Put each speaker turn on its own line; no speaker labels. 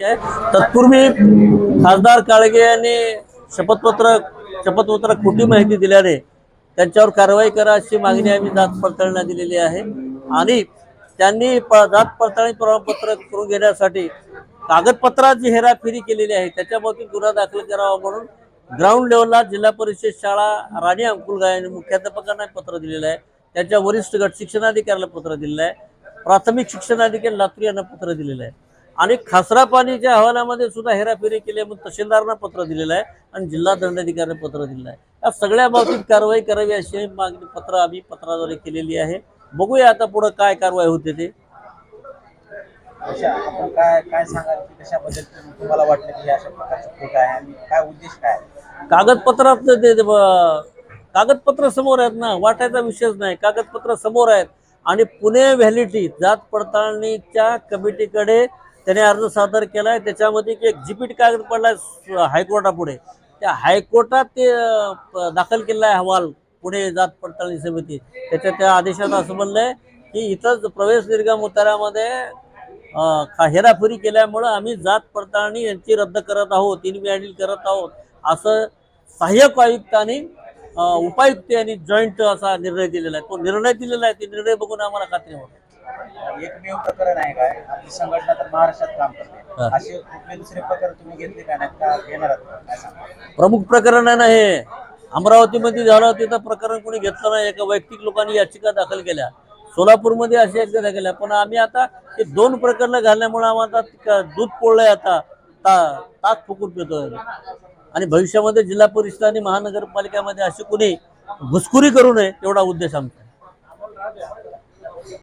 तत्पूर्वी खासदार काळगे यांनी शपथपत्र शपथपत्र खोटी माहिती दिल्याने त्यांच्यावर कारवाई करा अशी मागणी आम्ही जात पडताळणीला दिलेली आहे. आणि त्यांनी जात पडताळणी प्रमाणपत्र करून घेण्यासाठी कागदपत्राची हेराफेरी केलेली आहे त्याच्या गुन्हा दाखल करावा म्हणून ग्राउंड लेवलला जिल्हा परिषद शाळा राणी अंकुलगा यांनी मुख्याध्यापकांना पत्र दिलेलं आहे. त्यांच्या वरिष्ठ गट शिक्षणाधिकाऱ्याला पत्र दिलेलं आहे. प्राथमिक शिक्षणाधिकारी लातूर यांना पत्र दिलेलं आहे. आणि खासरा पाणीच्या अहवालामध्ये सुद्धा हेराफेरी केली आहे म्हणून तहसीलदारांना पत्र दिलेलं आहे आणि जिल्हा दंडाधिकाऱ्यांना पत्र दिलेलं आहे. या सगळ्या बाबतीत कारवाई करावी अशी मागणी पत्र आम्ही पत्राद्वारे केलेली आहे. बघूया आता पुढं काय कारवाई होते ते.
कशा आपण काय काय सांगाल की कशाबद्दल तुम- तुम्हाला वाटलं की अशा प्रकारचं खोटं आहे आणि काय उद्देश काय आहे?
कागदपत्रात ते- कागदपत्र समोर आहेत ना वाटायचा विषयच नाही. कागदपत्र समोर आहेत. आणि पुणे व्हॅलिटी जात पडताळणीच्या कमिटीकडे त्याने अर्ज सादर केलाय. त्याच्यामध्ये की एक जिपीट कागद पडलाय स- हायकोर्टापुढे. त्या हायकोर्टात ते दाखल केलेला आहे अहवाल पुणे जात पडताळणी समिती. त्याच्या त्या आदेशात असं म्हणलंय की इथंच प्रवेश निर्गम उतारामध्ये हेराफेरी केल्यामुळं आम्ही जात पडताळणी यांची रद्द करत आहोत इनव्हॅलिड करत आहोत असं सहाय्यक आयुक्तांनी उपायुक्त यांनी जॉईंट असा निर्णय दिलेला आहे. तो निर्णय दिलेला आहे. ते निर्णय बघून आम्हाला खात्री होते
एकमेव प्रकरण आहे काय? आपली संघटना तर महाराष्ट्रात काम करते. असे कुठले दुसरे प्रकार तुम्ही घेतले का नाही? का घेणार आहात? का? काय सांगा?
प्रमुख प्रकरण आहे ना हे. अमरावतीमध्ये झालं तिथं प्रकरण कोणी घेतलं नाही. एका वैयक्तिक लोकांनी याचिका दाखल केल्या. सोलापूरमध्ये अशा याचिका दाखल केल्या. पण आम्ही आता हे दोन प्रकरणं घालण्यामुळे आम्हाला आता दूध पोळलंय आता. ता ताक फुकून पितोय. आणि भविष्यामध्ये जिल्हा परिषद आणि महानगरपालिकेमध्ये अशी कोणी घुसखोरी करू नये एवढा उद्देश आमचा.